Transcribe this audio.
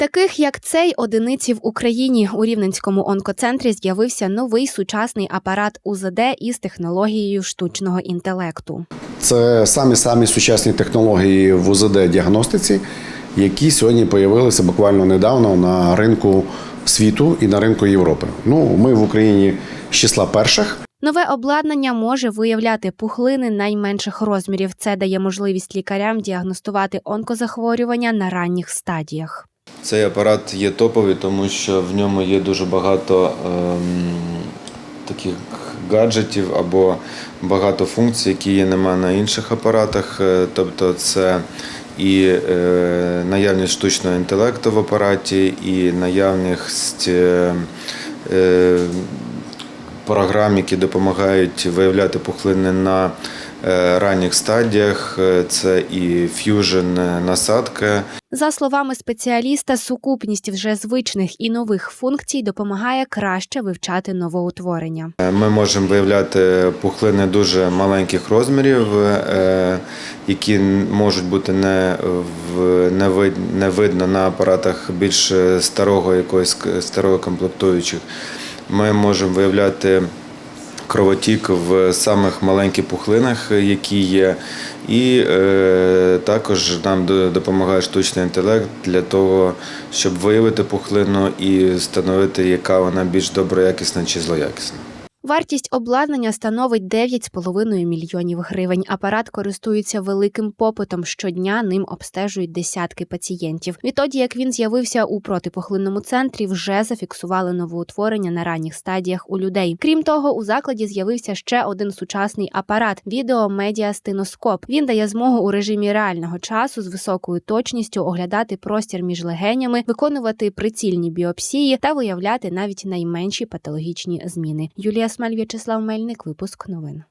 Таких як цей одиниці в Україні у Рівненському онкоцентрі з'явився новий сучасний апарат УЗД із технологією штучного інтелекту. Це самі самі сучасні технології в УЗД діагностиці, які сьогодні з'явилися буквально недавно на ринку світу і на ринку Європи. Ну, ми в Україні з числа перших. Нове обладнання може виявляти пухлини найменших розмірів. Це дає можливість лікарям діагностувати онкозахворювання на ранніх стадіях. Цей апарат є топовий, тому що в ньому є дуже багато ем, таких гаджетів або багато функцій, які є нема на інших апаратах. Е, Тобто це і е, наявність штучного інтелекту в апараті, і наявність е, е, програм, які допомагають виявляти пухлини на ранніх стадіях. Е, Це і ф'южн насадка, За словами спеціаліста, сукупність вже звичних і нових функцій допомагає краще вивчати новоутворення. Ми можемо виявляти пухлини дуже маленьких розмірів, е, які можуть бути не, в- не, вид, не видно на апаратах більш старого якоїсь старого комплектуючих. Ми можемо виявляти кровотік в самих маленьких пухлинах, які є. І е, також нам допомагає штучний інтелект для того, щоб виявити пухлину і встановити, яка вона більш доброякісна чи злоякісна. Вартість обладнання становить 9,5 мільйонів гривень. Апарат користується великим попитом. Щодня ним обстежують десятки пацієнтів. Відтоді, як він з'явився у протипухлинному центрі, вже зафіксували новоутворення на ранніх стадіях у людей. Крім того, у закладі з'явився ще один сучасний апарат відеомедіастиноскоп. Він дає змогу у режимі реального часу з високою точністю оглядати простір між легенями, виконувати прицільні біопсії та виявляти навіть найменші патологічні зміни. Юлія Смаль, В'ячеслав Мельник, випуск новин.